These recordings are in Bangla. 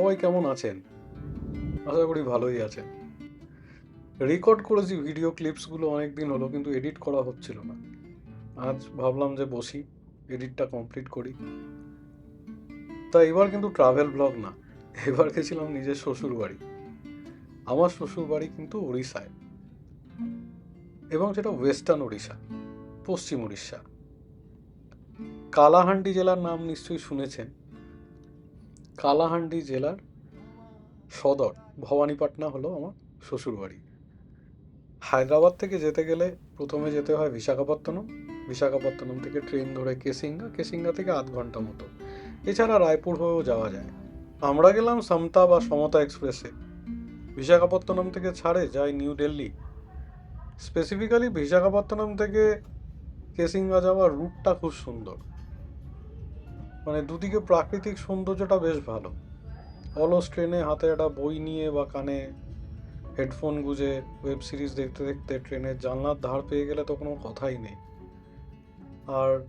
সবাই কেমন আছেন? আশা করি ভালোই আছেন। রেকর্ড করেছি ভিডিও ক্লিপসগুলো অনেক দিন হলো, কিন্তু এডিট করা হচ্ছিল না। আজ ভাবলাম যে বসি এডিটটা কমপ্লিট করি। তা এবার কিন্তু ট্রাভেল ব্লগ না, এবার গেছিলাম নিজের শ্বশুর বাড়ি। আমার শ্বশুর বাড়ি কিন্তু উড়িষ্যায় এবং সেটা ওয়েস্টার্ন উড়িষ্যা পশ্চিম উড়িষ্যা কালাহান্ডি জেলার নাম নিশ্চয়ই শুনেছেন। কালাহান্ডি জেলার সদর, ভবানীপাটনা হলো আমার শ্বশুরবাড়ি। হায়দ্রাবাদ থেকে যেতে গেলে প্রথমে যেতে হয় বিশাখাপত্তনম। বিশাখাপত্তনম থেকে ট্রেন ধরে কেসিঙ্গা কেসিঙ্গা থেকে আধ ঘণ্টা মতো। এছাড়া রায়পুর হয়েও যাওয়া যায়। আমরা গেলাম সমতা বা সমতা এক্সপ্রেসে। বিশাখাপত্তনম থেকে ছাড়ে যায় নিউ দিল্লি। স্পেসিফিক্যালি বিশাখাপত্তনম থেকে কেসিঙ্গা যাওয়ার রুটটা খুব সুন্দর। মানে দুদিকে প্রাকৃতিক সৌন্দর্যটা বেশ ভালো। অলস ট্রেনে হাতে একটা বই নিয়ে বা কানে হেডফোন গুঁজে ওয়েব সিরিজ দেখতে দেখতে ট্রেনের জানলার ধার পেয়ে গেলে তো কোনো কথাই নেই। আর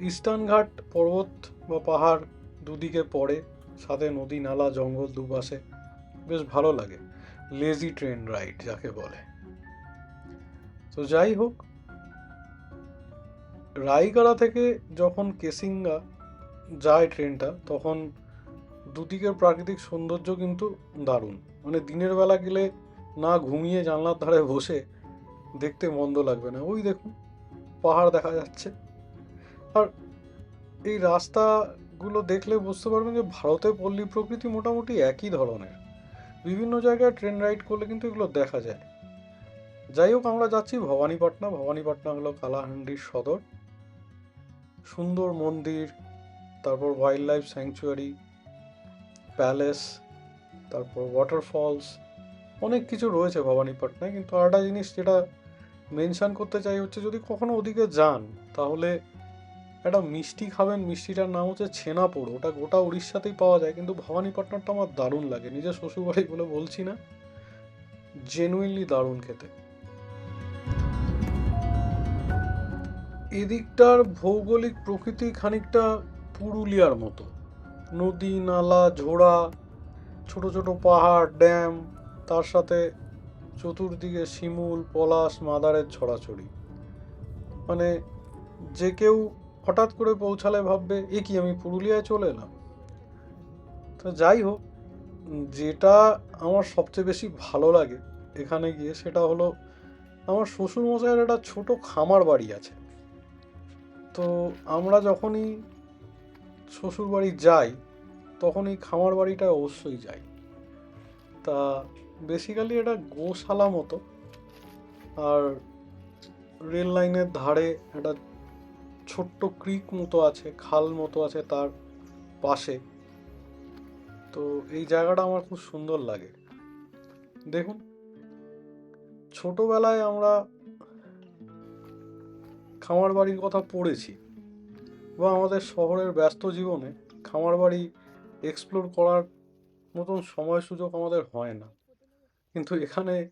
ইস্টার্ন ঘাট পর্বত বা পাহাড় দুদিকে পড়ে, সাথে নদী, নালা, জঙ্গল দুপাশে। বেশ ভালো লাগে। লেজি ট্রেন রাইড যাকে বলে। তো যাই হোক রায়গড়া থেকে যখন কেসিঙ্গা যায় ট্রেনটা, তখন দুদিকের প্রাকৃতিক সৌন্দর্য কিন্তু দারুণ। মানে দিনের বেলা গেলে না ঘুমিয়ে জানলার ধারে বসে দেখতে মন্দ লাগবে না। ওই দেখুন, পাহাড় দেখা যাচ্ছে। আর এই রাস্তাগুলো দেখলে বুঝতে পারবেন যে ভারতের পল্লী প্রকৃতি মোটামুটি একই ধরনের। বিভিন্ন জায়গায় ট্রেন রাইড করলে কিন্তু এগুলো দেখা যায়। যাই হোক আমরা যাচ্ছি ভবানীপাটনা। ভবানীপাটনা হলো কালাহান্ডির সদর। সুন্দর মন্দির, তারপর ওয়াইল্ড লাইফ স্যাংচুয়ারি প্যালেস তারপর ওয়াটারফলস অনেক কিছু রয়েছে ভবানীপাটনায়। কিন্তু আরেকটা জিনিস যেটা মেনশান করতে চাই হচ্ছে, যদি কখনো ওদিকে যান, তাহলে একটা মিষ্টি খাবেন। মিষ্টিটার নাম হচ্ছে ছেনাপোড় ওটা গোটা উড়িষ্যাতেই পাওয়া যায়, কিন্তু ভবানীপাটনাটা আমার দারুণ লাগে। নিজের শ্বশুরবাড়ি বলে বলছি না। জেনুইনলি দারুণ খেতে। এদিকটার ভৌগোলিক প্রকৃতি খানিকটা পুরুলিয়ার মতো। নদী, নালা, ঝোড়া, ছোট ছোট পাহাড়, ড্যাম, তার সাথে চতুর্দিকে শিমুল, পলাশ, মাদারের ছড়াছড়ি। মানে যে কেউ হঠাৎ করে পৌঁছালে ভাববে, এ কি, আমি পুরুলিয়ায় চলে এলাম? তো যাই হোক, যেটা আমার সবচেয়ে বেশি ভালো লাগে এখানে গিয়ে, সেটা হলো আমার শ্বশুরমশাইয়ের একটা ছোট খামার বাড়ি আছে। তো আমরা যখনই শ্বশুর বাড়ি যাই, তখনই খামার বাড়িটায় অবশ্যই যাই। তা বেসিক্যালি এটা গোশালা মতো। আর রেল লাইনের ধারে একটা ছোট্ট ক্রিক মতো আছে, খাল মতো আছে তার পাশে। তো এই জায়গাটা আমার খুব সুন্দর লাগে। দেখুন, ছোটবেলায় আমরা খামার বাড়ির কথা পড়েছি বা আমাদের শহরের ব্যস্ত জীবনে খামার বাড়ি এক্সপ্লোর করার মতন সময় সুযোগ আমাদের হয় না। কিন্তু এখানে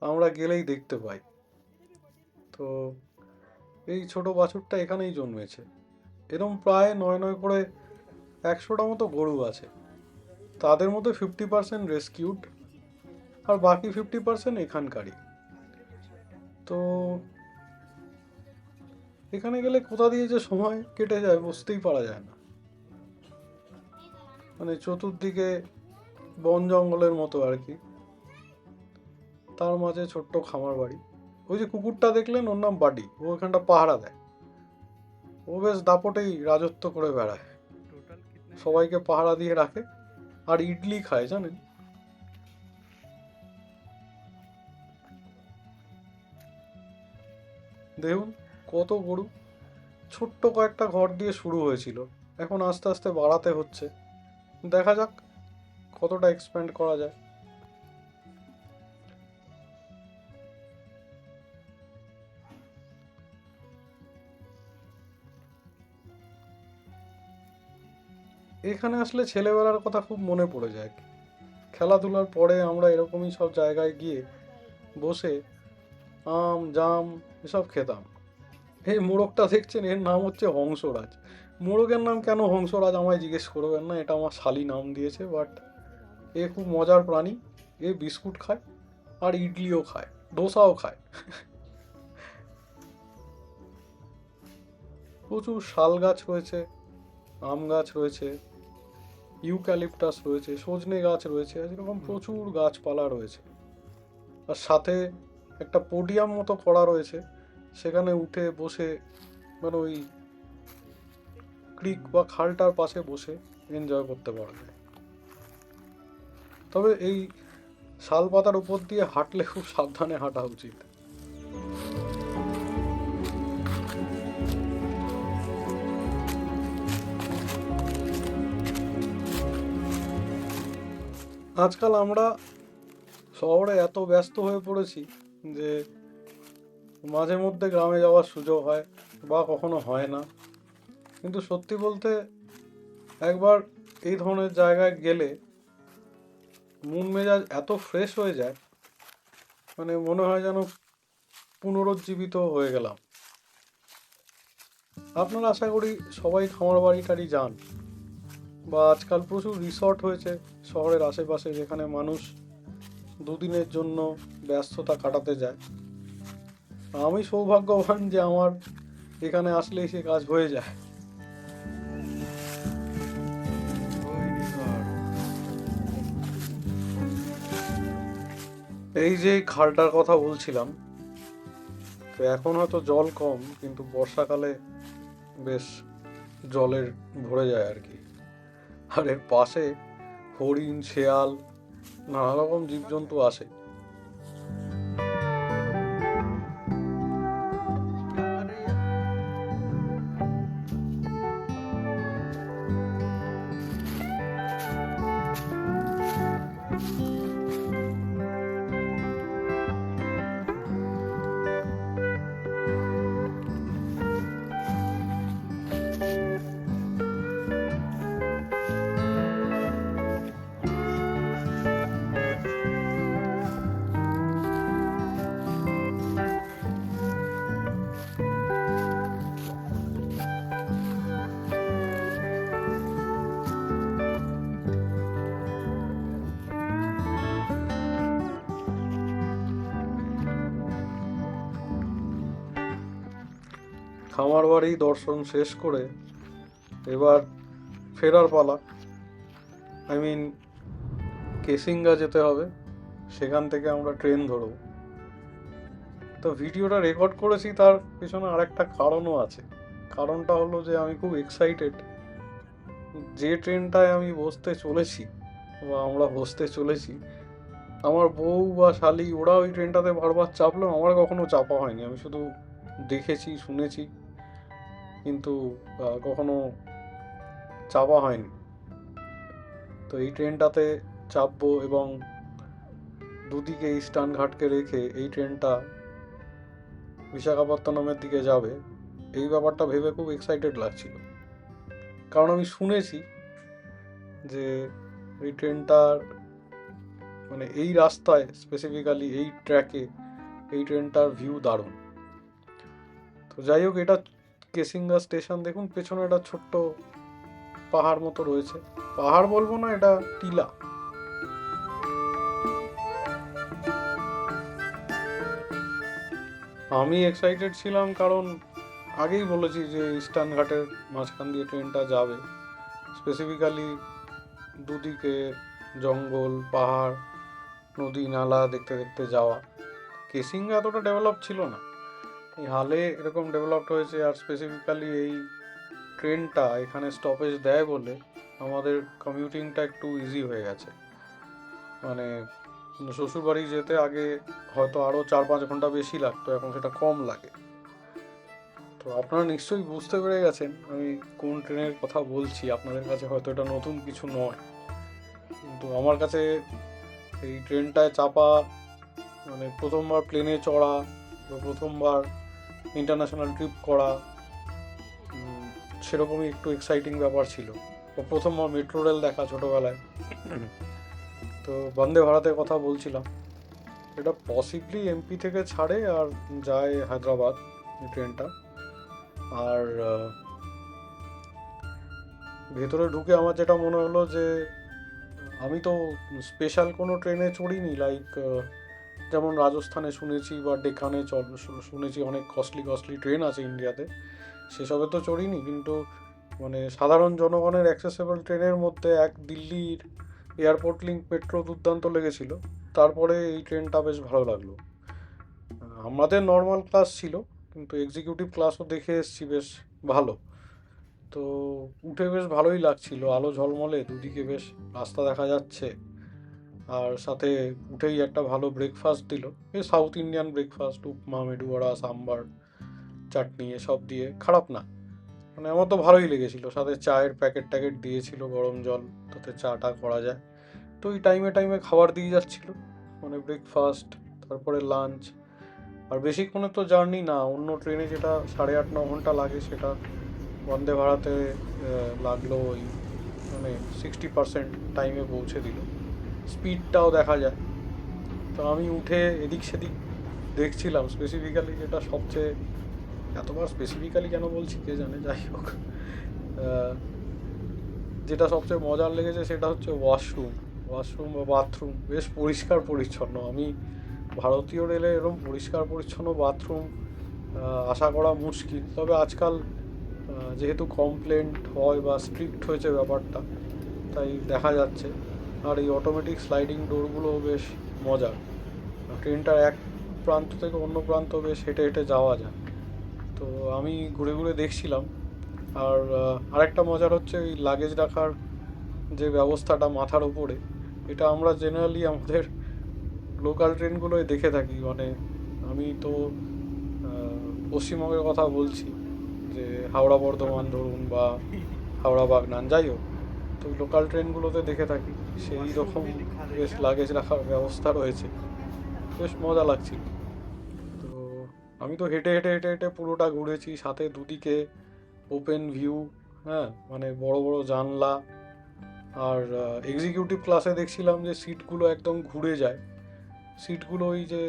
আমরা গেলেই দেখতে পাই। তো এই ছোট বাছুরটা এখানেই জন্মেছে। এরকম প্রায় নয় নয় করে একশোটা মতো গরু আছে। তাদের মধ্যে ফিফটি পার্সেন্ট রেস্কিউড আর বাকি ফিফটি পার্সেন্ট এখানকারই। তো এখানে গেলে কোথা দিয়ে যে সময় কেটে যায় বুঝতেই পারা যায় না। মানে চতুর্দিকে বন জঙ্গলের মতো আর কি। তার মাঝে ছোট্ট খামার বাড়ি। ওই যে কুকুরটা দেখলেন ওর নাম বাডি। ও এখানটা পাহারা দেয়। ও বেশ দাপটেই রাজত্ব করে বেড়ায়। সবাইকে পাহারা দিয়ে রাখে। আর ইডলি খায় জানেন? দেখুন। কত গরু? ছোট্ট কয়েকটা ঘর দিয়ে শুরু হয়েছিল। এখন আস্তে আস্তে বাড়াতে হচ্ছে। দেখা যাক কতটা এক্সপ্যান্ড করা যায়। এখানে আসলে ছেলেবেলার কথা খুব মনে পড়ে যায়। খেলাধুলার পরে আমরা এরকমই সব জায়গায় গিয়ে বসে আম, জাম এসব খেতাম। এই মোড়কটা দেখছেন? এর নাম হচ্ছে হংসরাজ। মোড়কের নাম কেন হংসরাজ আমায় জিজ্ঞেস করবেন না? এটা আমার শালি নাম দিয়েছে বাট এ খুব মজার প্রাণী। এ বিস্কুট খায় আর ইডলিও খায় ডোসাও খায়। প্রচুর শাল গাছ রয়েছে, আম গাছ রয়েছে, ইউক্যালিপটাস রয়েছে, সজনে গাছ রয়েছে, এরকম প্রচুর গাছপালা রয়েছে। আর সাথে একটা পোডিয়াম মতো করা রয়েছে। সেখানে উঠে বসে মানে ওই ক্রিক বা খালটার পাশে বসে এনজয় করতে পারা যায় তবে এই শাল পাতার উপর দিয়ে হাঁটলে খুব সাবধানে হাঁটা উচিত। আজকাল আমরা শহরে এত ব্যস্ত হয়ে পড়েছি যে মাঝে মধ্যে গ্রামে যাওয়ার সুযোগ হয় বা কখনো হয় না। কিন্তু সত্যি বলতে একবার এই ধরনের জায়গায় গেলে মন মেজাজ এত ফ্রেশ হয়ে যায় মানে মনে হয় যেন পুনরুজ্জীবিত হয়ে গেলাম। আপনারা আশা করি সবাই খামার বাড়ি টাড়ি যান বা আজকাল প্রচুর রিসর্ট হয়েছে শহরের আশেপাশে যেখানে মানুষ দুদিনের জন্য ব্যস্ততা কাটাতে যায়। আমি সৌভাগ্যবান যে আমার এখানে আসলেই সে কাজ হয়ে যায়। এই যে খালটার কথা বলছিলাম, তো এখন হয়তো জল কম, কিন্তু বর্ষাকালে বেশ জলের ভরে যায় আর কি। আর এর পাশে হরিণ, শেয়াল, নানা রকম জীবজন্তু আসে। খামার বাড়ি দর্শন শেষ করে এবার ফেরার পালা। আই মিন কেসিঙ্গা যেতে হবে, সেখান থেকে আমরা ট্রেন ধরব। তো ভিডিওটা রেকর্ড করেছি, তার পিছনে আরেকটা কারণও আছে। কারণটা হলো যে আমি খুব এক্সাইটেড যে ট্রেনটায় আমি বসতে চলেছি, বা আমরা বসতে চলেছি, আমার বউ বা শালি ওরা ওই ট্রেনটাতে বারবার চাপলো আমার কখনো চাপা হয়নি। আমি শুধু দেখেছি, শুনেছি। কিন্তু কখনো চাপা হয়নি। তো এই ট্রেনটাতে চাপবো এবং দুদিকে ইস্টার্ন ঘাটকে রেখে এই ট্রেনটা বিশাখাপত্তনমের দিকে যাবে, এই ব্যাপারটা ভেবে খুব এক্সাইটেড লাগছিল। কারণ আমি শুনেছি যে এই ট্রেনটার মানে এই রাস্তায় স্পেসিফিক্যালি এই ট্র্যাকে এই ট্রেনটার ভিউ দারুণ। তো যাই হোক, এটা কেসিঙ্গা স্টেশন দেখুন, পেছনে একটা ছোট্ট পাহাড় মতো রয়েছে। পাহাড় বলব না, এটা টিলা। আমি এক্সাইটেড ছিলাম কারণ আগেই বলেছি যে ইস্টার্ন ঘাটের মাঝখান দিয়ে ট্রেনটা যাবে। স্পেসিফিক্যালি দুদিকে জঙ্গল, পাহাড়, নদী, নালা দেখতে দেখতে যাওয়া। কেসিঙ্গা এতটা ডেভেলপ ছিল না। এই হালে এরকম ডেভেলপড হয়েছে আর স্পেসিফিক্যালি এই ট্রেনটা এখানে স্টপেজ দেয় বলে আমাদের কমিউটিংটা একটু ইজি হয়ে গেছে। মানে শ্বশুরবাড়ি যেতে আগে হয়তো আরও চার পাঁচ ঘণ্টা বেশি লাগতো, এখন সেটা কম লাগে। তো আপনারা নিশ্চয়ই বুঝতে পেরে গেছেন আমি কোন ট্রেনের কথা বলছি, আপনাদের কাছে হয়তো এটা নতুন কিছু নয়। কিন্তু আমার কাছে এই ট্রেনটায় চাপা মানে প্রথমবার প্লেনে চড়া বা প্রথমবার ইন্টারন্যাশনাল ট্রিপ করা সেরকমই একটু এক্সাইটিং ব্যাপার ছিল। প্রথম প্রথমবার মেট্রো রেল দেখা ছোটোবেলায়। তো বন্দে ভারতের কথা বলছিলাম। এটা পসিবলি এমপি থেকে ছাড়ে আর যায় হায়দ্রাবাদ ট্রেনটা। আর ভেতরে ঢুকে আমার যেটা মনে হলো যে, আমি তো স্পেশাল কোনো ট্রেনে চড়িনি লাইক যেমন রাজস্থানে শুনেছি বা ডেকানে শুনেছি অনেক কস্টলি কস্টলি ট্রেন আছে ইন্ডিয়াতে সেসবে তো চড়িনি, কিন্তু মানে সাধারণ জনগণের অ্যাক্সেসেবল ট্রেনের মধ্যে এক দিল্লির এয়ারপোর্ট লিঙ্ক মেট্রো দুর্দান্ত লেগেছিল। তারপরে এই ট্রেনটা বেশ ভালো লাগল। আমাদের নর্মাল ক্লাস ছিল, কিন্তু এক্সিকিউটিভ ক্লাসও দেখে এসেছি বেশ ভালো। তো উঠে বেশ ভালোই লাগছিল, আলো ঝলমলে, দুদিকে বেশ রাস্তা দেখা যাচ্ছে। আর সাথে উঠেই একটা ভালো ব্রেকফাস্ট দিল। এ সাউথ ইন্ডিয়ান ব্রেকফাস্ট উপমা মেডু বড়া সাম্বার চাটনি এসব দিয়ে। খারাপ না। মানে আমার তো ভালোই লেগেছিল। সাথে চায়ের প্যাকেট ট্যাকেট দিয়েছিল গরম জল তাতে চাটা করা যায়। তো ওই টাইমে টাইমে খাবার দিয়ে যাচ্ছিল। মানে ব্রেকফাস্ট তারপরে লাঞ্চ আর বেশিক্ষণের তো জার্নি না। অন্য ট্রেনে যেটা সাড়ে আট ন ঘণ্টা লাগে সেটা বন্দে আহ, লাগল ওই মানে সিক্সটি পার্সেন্ট টাইমে পৌঁছে দিল। স্পিডটাও দেখা যায়। তো আমি উঠে এদিক সেদিক দেখছিলাম স্পেসিফিক্যালি যেটা সবচেয়ে এতবার স্পেসিফিক্যালি কেন বলছি কে জানে, যাই হোক। যেটা সবচেয়ে মজার লেগেছে সেটা হচ্ছে ওয়াশরুম ওয়াশরুম বা বাথরুম বেশ পরিষ্কার পরিচ্ছন্ন। আমি ভারতীয় রেলে এরকম পরিষ্কার পরিচ্ছন্ন বাথরুম আশা করা মুশকিল। তবে আজকাল যেহেতু কমপ্লেন্ট হয় বা স্ট্রিক্ট হয়েছে ব্যাপারটা, তাই দেখা যাচ্ছে। আর এই অটোমেটিক স্লাইডিং ডোরগুলো বেশ মজার। ট্রেনটার এক প্রান্ত থেকে অন্য প্রান্ত বেশ হেঁটে হেঁটে যাওয়া যায়। তো আমি ঘুরে ঘুরে দেখছিলাম। আর আরেকটা মজার হচ্ছে ওই লাগেজ রাখার যে ব্যবস্থাটা মাথার উপরে, এটা আমরা জেনারেলি আমাদের লোকাল ট্রেনগুলোয় দেখে থাকি। মানে আমি তো পশ্চিমবঙ্গের কথা বলছি যে হাওড়া বর্ধমান ধরুন বা হাওড়া বাগনান, যাই হোক। তো লোকাল ট্রেনগুলোতে দেখে থাকি। সেই রকম বেশ লাগেজ রাখার ব্যবস্থা রয়েছে। বেশ মজা লাগছিল। তো আমি তো হেঁটে হেঁটে হেঁটে হেঁটে পুরোটা ঘুরেছি। সাথে দুদিকে ওপেন ভিউ হ্যাঁ মানে বড় বড় জানলা। আর এক্সিকিউটিভ ক্লাসে দেখছিলাম যে সিটগুলো একদম ঘুরে যায়। সিটগুলো ওই যে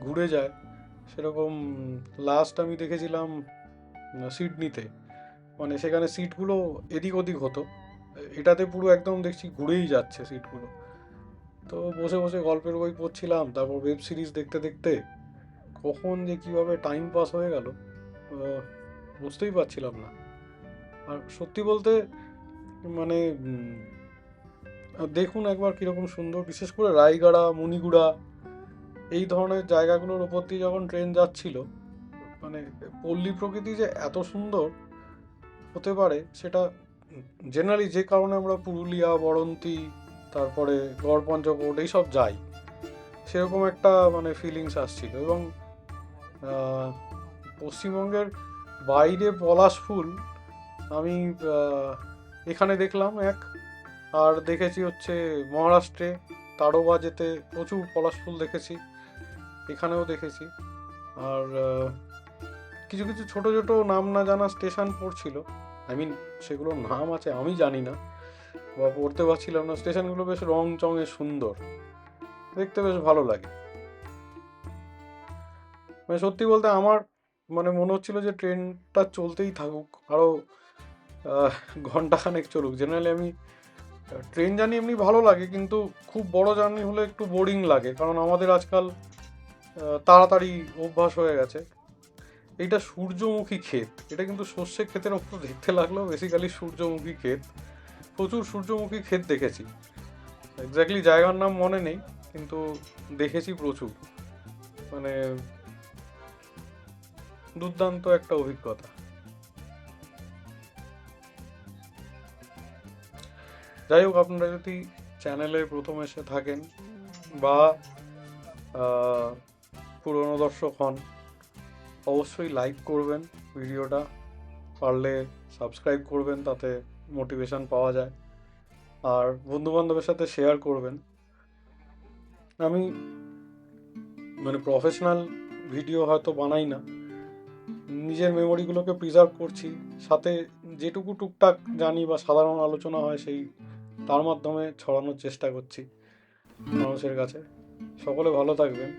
ঘুরে যায়। সেরকম লাস্ট আমি দেখেছিলাম সিডনিতে মানে সেখানে সিটগুলো এদিক ওদিক হতো। এটাতে পুরো একদম দেখছি ঘুরেই যাচ্ছে সিটগুলো তো বসে বসে গল্পের বই পড়ছিলাম, তারপর ওয়েব সিরিজ দেখতে দেখতে কখন যে কীভাবে টাইম পাস হয়ে গেল বুঝতেই পারছিলাম না। আর সত্যি বলতে মানে দেখুন একবার কীরকম সুন্দর, বিশেষ করে রায়গাড়া, মুনিগুড়া, এই ধরনের জায়গাগুলোর ওপর দিয়ে যখন ট্রেন যাচ্ছিল মানে পল্লী প্রকৃতি যে এত সুন্দর হতে পারে, সেটা জেনারেলি যে কারণে আমরা পুরুলিয়া বড়ন্তি তারপরে গড় পঞ্চকোট এইসব যাই, সেরকম একটা মানে ফিলিংস আসছিল এবং পশ্চিমবঙ্গের বাইরে পলাশ ফুল আমি এখানে দেখলাম এক, আর দেখেছি হচ্ছে মহারাষ্ট্রে তারোবা যেতে প্রচুর পলাশ ফুল দেখেছি, এখানেও দেখেছি, আর কিছু কিছু ছোট ছোট নাম না জানা স্টেশন পড়ছিল আই মিন সেগুলোর নাম আছে, আমি জানি না। বা পড়তে পারছিলাম না। স্টেশনগুলো বেশ রং চঙে সুন্দর। দেখতে বেশ ভালো লাগে। মানে সত্যি বলতে আমার মানে মনে হচ্ছিল যে ট্রেনটা চলতেই থাকুক। আরও ঘন্টাখানেক চলুক। জেনারেলি আমি ট্রেন জার্নি এমনি ভালো লাগে, কিন্তু খুব বড় জার্নি হলে একটু বোরিং লাগে। কারণ আমাদের আজকাল তাড়াতাড়ি অভ্যাস হয়ে গেছে। এইটা সূর্যমুখী ক্ষেত। এটা কিন্তু সর্ষে ক্ষেতের ওপর দেখতে লাগল বেসিক্যালি সূর্যমুখী ক্ষেত। প্রচুর সূর্যমুখী ক্ষেত দেখেছি। এক্স্যাক্টলি জায়গার নাম মনে নেই, কিন্তু দেখেছি প্রচুর। মানে দুর্দান্ত একটা অভিজ্ঞতা। যাই হোক, আপনারা যদি চ্যানেলে প্রথম এসে থাকেন বা পুরনো দর্শক হন অবশ্যই লাইক করবেন ভিডিওটা, পারলে সাবস্ক্রাইব করবেন তাতে মোটিভেশন পাওয়া যায়। আর বন্ধু বান্ধবের সাথে শেয়ার করবেন। আমি মানে প্রফেশনাল ভিডিও হয়তো বানাই না। নিজের মেমোরিগুলোকে প্রিজার্ভ করছি। সাথে যেটুকু টুকটাক জানি বা সাধারণ আলোচনা হয় সেই তার মাধ্যমে ছড়ানোর চেষ্টা করছি মানুষের কাছে। সকলে ভালো থাকবেন।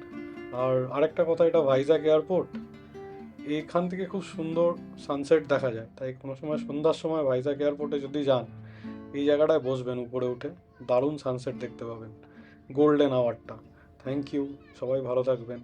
আর আরেকটা কথা, এটা ভাইজাগ এয়ারপোর্ট এইখান থেকে খুব সুন্দর সানসেট দেখা যায়। তাই কোনো সময় সন্ধ্যার সময় ভাইজাগ এয়ারপোর্টে যদি যান, এই জায়গাটায় বসবেন উপরে উঠে, দারুণ সানসেট দেখতে পাবেন। গোল্ডেন আওয়ারটা থ্যাংক ইউ সবাই ভালো থাকবেন।